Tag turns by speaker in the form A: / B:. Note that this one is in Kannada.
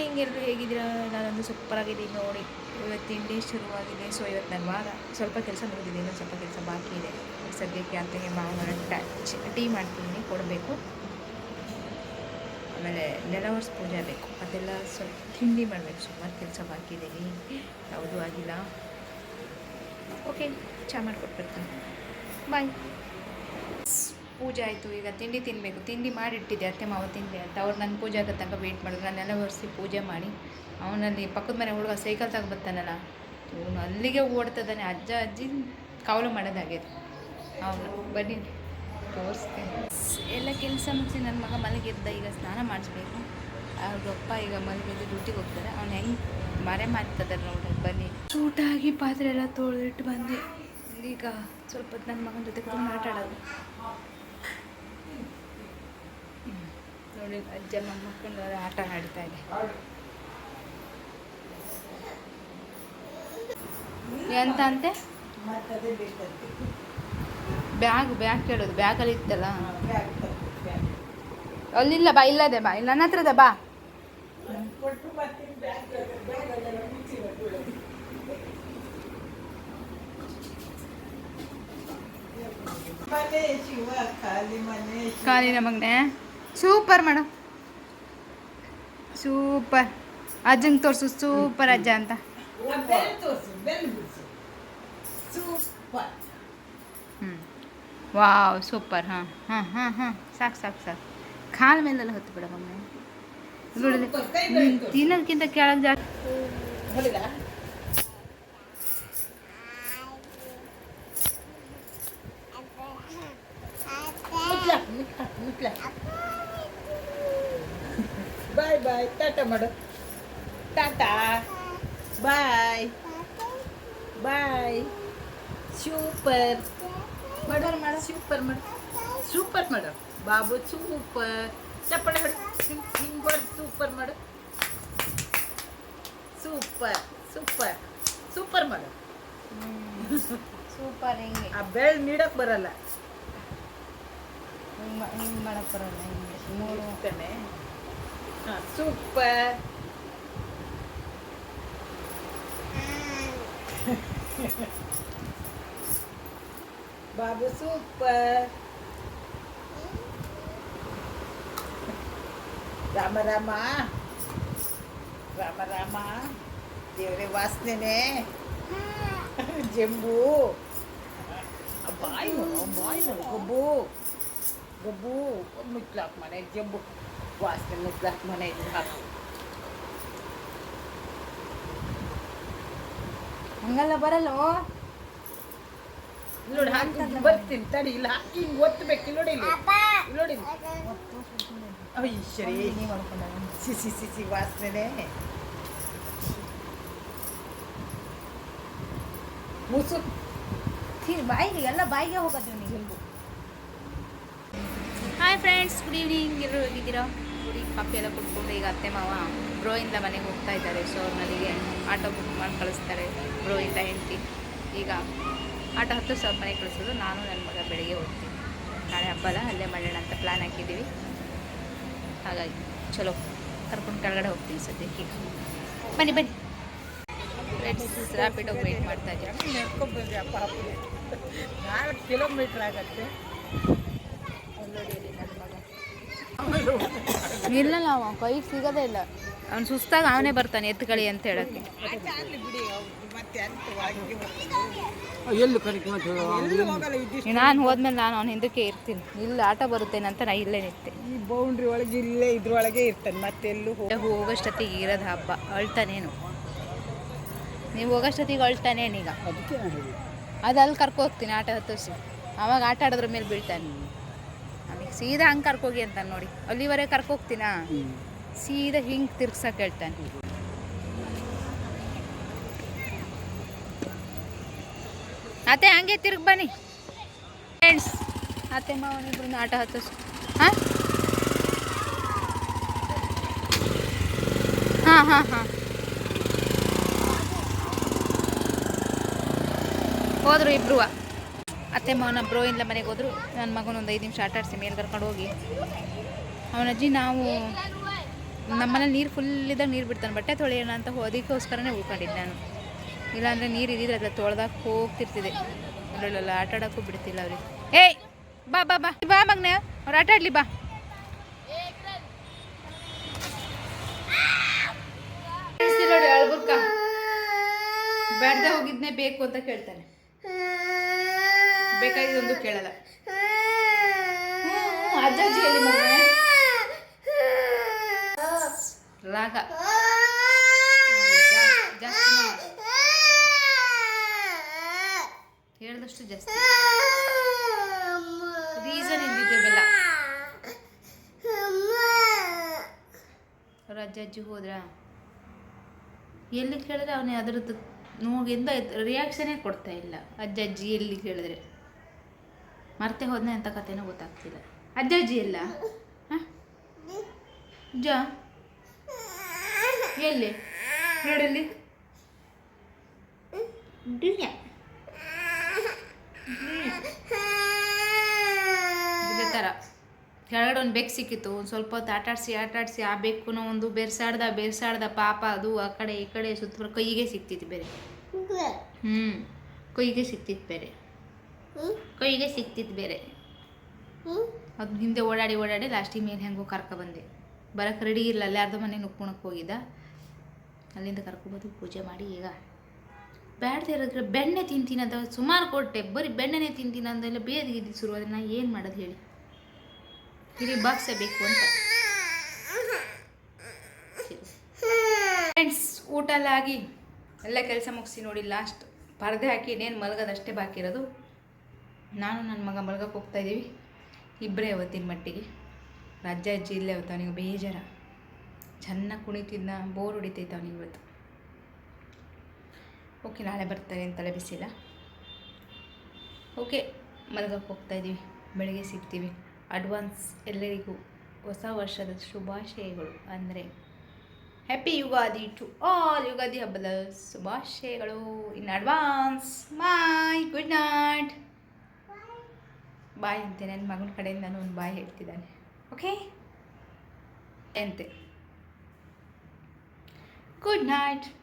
A: ಮಾರ್ನಿಂಗ್ ಹಿಂಗೆಲ್ಲರೂ ಹೇಗಿದ್ದೀರಾ? ನಾನೊಂದು ಸೂಪರ್ ಆಗಿದ್ದೀನಿ ನೋಡಿ ಇವತ್ತು ತಿಂಡಿ ಶುರುವಾಗಿದೆ. ಸೊ ಇವತ್ತು ನನ್ನ ವಾರ. ಸ್ವಲ್ಪ ಕೆಲಸ ಮುಗಿದಿದೆ. ಇನ್ನೊಂದು ಸ್ವಲ್ಪ ಕೆಲಸ ಬಾಕಿ ಇದೆ. ಸದ್ಯಕ್ಕೆ ಅತ್ತೆಗೆ ಮಾವನ ಟೀ ಮಾಡ್ತೀನಿ. ಕೊಡಬೇಕು. ಆಮೇಲೆ ನೆಲವರ್ಸ್ ಪೂಜೆ ಬೇಕು. ಅದೆಲ್ಲ ಸ್ವಲ್ಪ ತಿಂಡಿ ಮಾಡಬೇಕು. ಸುಮಾರು ಕೆಲಸ ಬಾಕಿ ಇದೆ. ಯಾವುದೂ ಆಗಿಲ್ಲ. ಓಕೆ ಚಾ ಮಾಡಿಕೊಟ್ಬಿಡ್ತೀನಿ. ಬಾಯ್ ಪೂಜೆ ಆಯಿತು, ಈಗ ತಿಂಡಿ ತಿನ್ನಬೇಕು ತಿಂಡಿ ಮಾಡಿಟ್ಟಿದ್ದೆ, ಅತ್ತೆ ಮಾವ ತಿಂದೆ ಅಂತ. ಅವ್ರು ನನ್ನ ಪೂಜೆ ಆಗೋ ತನಕ ವೆಯ್ಟ್ ಮಾಡಿದ್ರು. ನಾನೆಲ್ಲ ಒರೆಸಿ ಪೂಜೆ ಮಾಡಿ. ಅವನಲ್ಲಿ ಪಕ್ಕದ ಮನೆ ಹುಡುಗ ಸೈಕಲ್ ತಗೊಬರ್ತಾನಲ್ಲ ಅವನು ಅಲ್ಲಿಗೆ ಓಡ್ತದಾನೆ ಅಜ್ಜ, ಅಜ್ಜಿ ಕಾವಲು ಮಾಡೋದಾಗಿದೆ ಅವನು ಬನ್ನಿ, ತೋರಿಸ್ತೇನೆ. ಎಲ್ಲ ಕೆಲಸ ಮುಗಿಸಿ ನನ್ನ ಮಗ ಮಲಗಿದ್ದ, ಈಗ ಸ್ನಾನ ಮಾಡಿಸ್ಬೇಕು. ಅವ್ರಪ್ಪ ಈಗ ಮಲಗಿದ್ದು ಡ್ಯೂಟಿಗೆ ಹೋಗ್ತಾರೆ. ಅವ್ನು ಹೆಂಗೆ ಮರೆ ಮಾಡ್ತದಾರೆ ನೋಡಿ, ಬನ್ನಿ. ಸೂಟಾಗಿ ಪಾತ್ರೆ ಎಲ್ಲ ತೊಳೆದಿಟ್ಟು ಬಂದೆ. ಈಗ ಸ್ವಲ್ಪ ನನ್ನ ಮಗನ ಜೊತೆ ಕೂಡ ಆಟ ನೋಡಿ ಅಜ್ಜ ಮಕ್ಕಳು ಆಟ ಆಡ್ತಾ ಇದೆ. ಎಂತ ಅಂತೆ? ಬ್ಯಾಗ್ ಬ್ಯಾಗ್ ಕೇಳೋದು ಬ್ಯಾಗಲ್ಲಿ ಇತ್ತಲ್ಲ? ಅಲ್ಲಿಲ್ಲ ಬಾ ಇಲ್ಲದೆ ಬಾ ಇಲ್ಲ ನನ್ನ ಹತ್ರದ ಬಾ.
B: ಖಾಲಿ ಬರ್ತೀನಿ ಬ್ಯಾಗ್ ಬ್ಯಾಗಲ್ಲೆಲ್ಲ ಮುಚ್ಚಿ ಬಿಟ್ಟು ಮನೆ ಶಿವ ಖಾಲಿ ಮನೆ ಶಿವ.
A: ಖಾಲಿ ನಮಗ್ನೆ ಸೂಪರ್ ಮೇಡಮ್ ಸೂಪರ್ ಅಜ್ಜಂಗೆ ತೋರಿಸು ಸೂಪರ್ ಅಜ್ಜ ಅಂತ
B: ಆ ಬೆಲ್ ತೋರ್ಸು ಬೆಲ್ ಬಿಡ್ಸು ಸೂಪರ್
A: ಹ್ಞೂ ವಾವ್ ಸೂಪರ್ ಹಾಂ ಹಾಂ ಹಾಂ ಹಾಂ ಸಾಕು ಸಾಕು ಸಾಕು ಕಾಲ ಮೇಲೆಲ್ಲ ಹೊತ್ತು ಬಿಡ ಮಮ್ಮಿ ನೋಡಿದ್ರೆ
B: Super, ಕೈ ಬೆರಳು ತೋರ್ಸು.
A: ತಿನ್ನೋದಕ್ಕಿಂತ ಕೆಳಗೆ ಜಾಸ್ತಿ
B: ಹೊಡಿದ ಬಾಯ್ ಬಾಯ್. ಟಾಟಾ ಮಾಡು. ಟಾಟಾ. ಬಾಯ್. ಬಾಯ್. ಸೂಪರ್. ಮಾಡೋರು ಮಾಡೋ ಸೂಪರ್ ಮಾಡು. ಸೂಪರ್ ಮಾಡು. ಬಾಬು ಸೂಪರ್. ಚಪ್ಪಳ ಹೊಡಿ ಹಿಂಗೆ ಸೂಪರ್ ಮಾಡು. Super super. ಸೂಪರ್ ಮಾಡು.
A: ಸೂಪರ್ ಹಿಂಗೆ.
B: ಆ ಬೆಳ್ ನೀಡಕ್ ಬರಲ್ಲ.
A: ಹಿಂಗೆ ಮಾಡಕ್ಕೆ ಬರೋಲ್ಲ ಹಿಂಗೆ. ಮೂರು
B: ತಾನೆ ಹಾ ಸೂಪರ್ ಬಾಬು ಸೂಪರ್ ರಾಮ ರಾಮ ರಾಮ ರಾಮ ದೇವರೇ ವಾಸನೆನೆ ಜಂಬು ಆ ಬಾಯಿ ನೋಡು ಬಾಯಿ ನೋಡು ಗಬ್ಬು ಗಬ್ಬು ಮುಚ್ಲಾಕ್ ಮನೆ ಜಂಬು ವಾಸನೆ ಮುಚ್ಲಾಕ್ ಮನೆ ಇದು ಹಾಕು
A: ಹಂಗಲ್ಲ ಬರಲ್ಲ?
B: ಇಲ್ಲಿ ನೋಡಿ ಹಾಕಿ ಬರ್ತೀನಿ ತಡಿ ಇಲ್ಲ ಹಾಕಿ ಹಿಂಗೆ ಒತ್ತಬೇಕು ಇಲ್ಲಿ ನೋಡಿ ಇಲ್ಲಿ. ಇಲ್ಲಿ. ನೋಡಿ ಇಲ್ಲಿ. ಅಯ್ಯಶ್ರೀ ಸಿ ಸಿ ಸಿ ಸಿ ವಾಸನೆ ಮುಸು.
A: ಬಾಯಿಗೆ ಎಲ್ಲ ಬಾಯಿಗೆ ಹೋಗೋದು ನೀವು. ಹಾಯ್ ಫ್ರೆಂಡ್ಸ್ ಗುಡ್ ಈವ್ನಿಂಗ್ ಎಲ್ಲರೂ ಹೋಗಿದ್ದೀರಾ? ಗುಡಿ ಕಾಫಿ ಎಲ್ಲ ಕುಟ್ಕೊಂಡು ಈಗ ಅತ್ತೆ ಮಾವ ಬ್ರೋಯಿಂದ ಮನೆಗೆ ಹೋಗ್ತಾ ಇದ್ದಾರೆ. ಸೊ ನನಗೆ ಆಟೋ ಬುಕ್ ಮಾಡಿ ಕಳಿಸ್ತಾರೆ. ಬ್ರೋಯಿಂದ ಹೆಂಡತಿ. ಈಗ ಆಟೋ ಹತ್ತು ಸಾವಿರ ಮನೆಗೆ ಕಳಿಸೋದು. ನಾನು ನನ್ನ ಮಗ ಬೆಳಿಗ್ಗೆ ಹೋಗ್ತೀನಿ. ನಾಳೆ ಹಬ್ಬಲ್ಲ ಅಲ್ಲೇ ಮಾಡೋಣ ಅಂತ ಪ್ಲ್ಯಾನ್ ಹಾಕಿದ್ದೀವಿ. ಹಾಗಾಗಿ ಚಲೋ. ಕರ್ಕೊಂಡು ಕೆಳಗಡೆ ಹೋಗ್ತೀನಿ ಸದ್ಯಕ್ಕೆ. ಬನ್ನಿ ಬನ್ನಿ. ಫ್ರೆಂಡ್ಸ್ ರ್ಯಾಪಿಡೋಗಿ ವೆಯ್ಟ್ ಮಾಡ್ತಾ
B: ಇದ್ದೀವಿ. ಅಪ್ಪ ಅಪ್ಪಗೆ ನಾಲ್ಕು ಕಿಲೋಮೀಟ್ರ್ ಆಗತ್ತೆ.
A: ನೋಡಿ ಇಲ್ಲಲ್ಲ ಅವ ಕೈಗೆ ಸಿಗೋದೇ ಇಲ್ಲ. ಅವ್ನು ಸುಸ್ತಾಗ ಅವನೇ ಬರ್ತಾನೆ ಎತ್ಕಳಿ ಅಂತ ಹೇಳಕ್ಕೆ. ನಾನು ಹೋದ್ಮೇಲೆ ನಾನು ಅವ್ನ ಹಿಂದಕ್ಕೆ ಇರ್ತೀನಿ. ಇಲ್ಲಿ ಆಟ ಬರುತ್ತೇನೆ ಅಂತ ನಾ ಇಲ್ಲೇ ನಿಂತೆ.
B: ಈ ಬೌಂಡ್ರಿ ಒಳಗೆ ಇಲ್ಲೇ ಇದ್ರೊಳಗೆ ಇರ್ತಾನೆ ಮತ್ತೆ ಎಲ್ಲೂ ಹೋಗ
A: ಹೋಗೋಷ್ಟೊತ್ತಿಗೆ ಇರೋದು ಹಬ್ಬ ಅಳ್ತಾನೇನು ನೀವು ಹೋಗೋಷ್ಟೊತ್ತಿಗೆ ಅಳ್ತಾನೇನೀಗ
C: ಅದಕ್ಕೆ ನಾನು ಹೇಳಿದ್ದು.
A: ಅದು ಅಲ್ಲಿ ಕರ್ಕೊ ಹೋಗ್ತೀನಿ ಆಟ ಹತ್ತಿಸಿ. ಅವಾಗ ಆಟ ಆಡೋದ್ರ ಮೇಲೆ ಬೀಳ್ತಾನೆ. ಸೀದಾ ಹಂಗೆ ಕರ್ಕೋಗಿ ಅಂತ ನೋಡಿ ಅಲ್ಲಿವರೆಗೆ ಕರ್ಕೋಗ್ತೀನ ಸೀದಾ ಹಿಂಗೆ ತಿರ್ಗ್ಸಕ್ಕೆ ಹೇಳ್ತಾನೆ. ಅತ್ತೆ ಹಂಗೆ ತಿರ್ಗಿ ಬನ್ನಿ. ಫ್ರೆಂಡ್ಸ್ ಅತ್ತೆ ಮಾವನಿಬ್ರು ಆಟ ಹತ್ತಿಸ್ ಹಾಂ? ಹಾಂ ಹಾಂ ಹಾಂ. ಹೋದ್ರು ಇಬ್ರು. ಅತ್ತೆ ಮಾವನ ಬ್ರೋ ಇಲ್ಲ ಮನೆಗೆ ಹೋದ್ರು. ನನ್ನ ಮಗನ ಒಂದು ಐದು ನಿಮಿಷ ಆಟ ಆಡಿಸಿ ಮೇಲೆ ಕರ್ಕೊಂಡು ಹೋಗಿ. ಅವನ ಅಜ್ಜಿ, ನಾವು ನಮ್ಮನೇಲಿ ನೀರು ಫುಲ್ ಇದ್ದಾಗ ನೀರು ಬಿಡ್ತಾನೆ, ಬಟ್ಟೆ ತೊಳೆಯೋಣ ಅಂತ ಅದಕ್ಕೋಸ್ಕರನೇ ಉಳ್ಕೊಂಡಿದ್ದೆ ನಾನು. ಇಲ್ಲಾಂದರೆ ನೀರು ಇದ್ದಿದ್ರೆ ಅದ್ರ ತೊಳೆದಾಗ ಹೋಗ್ತಿರ್ತಿದೆ ಅದರಲ್ಲೆಲ್ಲ ಆಟ ಆಡೋಕ್ಕೂ ಬಿಡ್ತಿಲ್ಲ ಅವ್ರಿಗೆ. ಏಯ್, ಬಾ ಬಾ ಬಾ ಬಾ ಮಗ್ನೆ, ಅವ್ರು ಆಟ ಆಡಲಿ, ಬಾ. ನೋಡಿ, ಅಳ್ಬುರ್ಕ. ಬೇಡ್ದೆ ಹೋಗಿದ್ನೇ ಬೇಕು ಅಂತ ಕೇಳ್ತಾನೆ. ಬೇಕಾಗಿದ್ದೊಂದು ಕೇಳಲ್ಲ. ಮಗನೇ ರಾಗ. ಜಾಸ್ತಿ. ಹೇಳ್ದಷ್ಟು ಜಾಸ್ತಿ. ರೀಸನ್ ಇದ್ದಿದ್ದೆಲ್ಲ ಅವ್ರ ಅಜ್ಜ ಅಜ್ಜಿ ಹೋದ್ರ? ಎಲ್ಲಿ ಕೇಳಿದ್ರೆ ಅವನೇ ಅದರದ್ದು ನೋವಿಂದ ರಿಯಾಕ್ಷನೇ ಕೊಡ್ತಾ ಇಲ್ಲ. ಅಜ್ಜ ಅಜ್ಜಿ ಎಲ್ಲಿ ಕೇಳಿದ್ರೆ? ಮರ್ತೆ ಹೋದ್ನೆ ಅಂತ ಕಥೆನೂ ಗೊತ್ತಾಗ್ತಿಲ್ಲ. ಅಜ್ಜ ಅಜ್ಜಿ ಎಲ್ಲ? ಹಾಂ? ಅಜ್ಜ? ಎಲ್ಲಿ? ನೋಡಲ್ಲಿ ಇದೇ ಥರ. ಕೆಳಗಡೆ ಒಂದು ಬೆಕ್ಕು ಸಿಕ್ಕಿತ್ತು. ಒಂದು ಸ್ವಲ್ಪ ಹೊತ್ತು ಆಟಾಡಿಸಿ ಆಟಾಡಿಸಿ ಆ ಬೆಕ್ಕು ಒಂದು ಬೆರ್ಸಾಡ್ದ ಬೆರ್ಸಾಡ್ದ ಪಾಪ ಅದು ಆ ಕಡೆ ಈ ಕಡೆ ಸುತ್ತ ಕೈಗೆ ಸಿಕ್ತಿತ್ತು ಬೇರೆ. ಹ್ಞೂ ಕೈಗೆ ಸಿಕ್ತಿತ್ತು ಬೇರೆ. ಕೈಗೆ ಸಿಕ್ತಿತ್ತು ಬೇರೆ. ಅದು ಹಿಂದೆ ಓಡಾಡಿ ಓಡಾಡಿ ಲಾಸ್ಟಿಗೆ ಮೇಲೆ ಹೆಂಗೋ ಕರ್ಕೊಬಂದೆ ಬರಕ್ಕೆ ರೆಡಿ ಇರಲಿಲ್ಲ ಅಲ್ಲಿ ಅರ್ಧ ಮನೆ ನುಕ್ಕೊಳಕ್ಕೆ ಹೋಗಿದ್ದ. ಅಲ್ಲಿಂದ ಕರ್ಕೊಬೋದು ಪೂಜೆ ಮಾಡಿ ಈಗ. ಬ್ಯಾಡ್ದೆ ಇರೋದ್ರೆ ಬೆಣ್ಣೆ ತಿಂತೀನಿ ಅಂತ ಸುಮಾರು ಕೊಟ್ಟೆ. ಬರೀ ಬೆಣ್ಣೆನೇ ತಿಂತೀನಿ ಅಂದೆಲ್ಲ ಬೇದಿಗಿದ್ದು ಶುರು ಅದನ್ನ ನಾ ಏನು ಮಾಡೋದು ಹೇಳಿ. ಇಲ್ಲಿ ಬಾಕ್ಸೇ ಬೇಕು ಅಂತ. ಫ್ರೆಂಡ್ಸ್ ಊಟ ಎಲ್ಲ ಆಗಿ ಎಲ್ಲ ಕೆಲಸ ಮುಗಿಸಿ ನೋಡಿ ಲಾಸ್ಟ್ ಪರದೆ ಹಾಕಿ ಇನ್ನೇನು ಮಲಗೋದಷ್ಟೇ ಬಾಕಿ ಇರೋದು. ನಾನು ನನ್ನ ಮಗ ಮಲ್ಗಕ್ಕೆ ಹೋಗ್ತಾ ಇದ್ದೀವಿ. ಇಬ್ಬರೇ ಅವತ್ತಿನ ಮಟ್ಟಿಗೆ. ಅಜ್ಜ ಅಜ್ಜಿ ಇಲ್ಲೇ ಅವತ್ತು? ಅವನಿಗೆ ಬೇಜಾರ. ಚೆನ್ನಾಗಿ ಕುಣಿತಿದ್ದ ಬೋರ್ ಹೊಡಿತೈತೆ ಅವನಿಗೆ ಇವತ್ತು. ಓಕೆ ನಾಳೆ ಬರ್ತಾರೆ ಅಂತ ತಲೆ ಓಕೆ ಮಲ್ಗಕ್ಕೆ ಹೋಗ್ತಾ ಇದ್ದೀವಿ. ಬೆಳಗ್ಗೆ ಸಿಗ್ತೀವಿ. ಅಡ್ವಾನ್ಸ್ ಎಲ್ಲರಿಗೂ ಹೊಸ ವರ್ಷದ ಶುಭಾಶಯಗಳು. ಅಂದರೆ happy Ugadi to all Ugadi ಹಬ್ಬದ ಶುಭಾಶಯಗಳು. ಇನ್ ಅಡ್ವಾನ್ಸ್ ನೈಟ್ ಬಾಯ್ ಅಂತೆ ನನ್ನ ಮಗನ ಕಡೆಯಿಂದ ನಾನು ಒಂದು ಬಾಯ್ ಹೇಳ್ತಿದ್ದಾನೆ. ಓಕೆ ಎಂತೆ. Good night